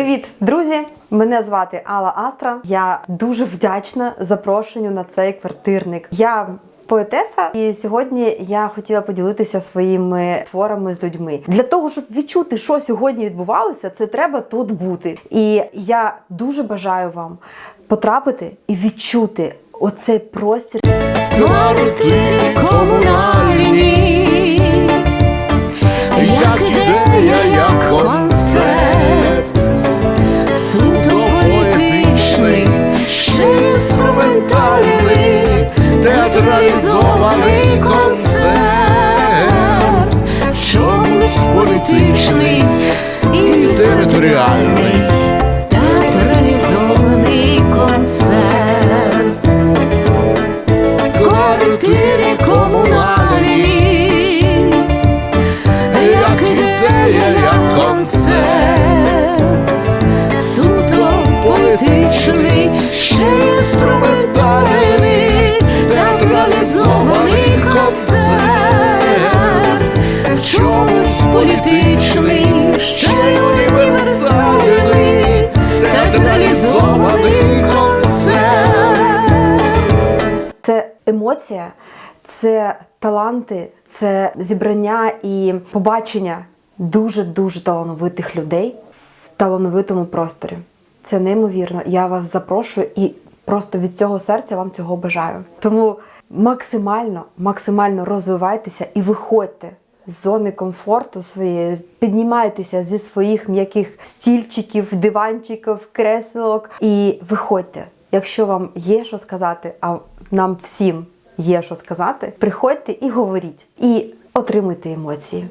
Привіт, друзі! Мене звати Алла Астра. Я дуже вдячна запрошенню на цей квартирник. Я поетеса, і сьогодні я хотіла поділитися своїми творами з людьми. Для того, щоб відчути, що сьогодні відбувалося, це треба тут бути. І я дуже бажаю вам потрапити і відчути оцей простір. квартири театралізований концерт, в чомусь політичний і територіальний, театралізований концерт. Квартири комунальні, як ідея, як концерт, суто поетичний, ще інструментальний, політичний, ще й універсальний, театралізований концерт. Це емоція, це таланти, це зібрання і побачення дуже дуже талановитих людей в талановитому просторі. Це неймовірно. Я вас запрошую і просто від цього серця вам цього бажаю. Тому максимально, максимально розвивайтеся і виходьте зони комфорту своєї, піднімайтеся зі своїх м'яких стільчиків, диванчиків, креслок і виходьте. Якщо вам є що сказати, а нам всім є що сказати, приходьте і говоріть, і отримуйте емоції.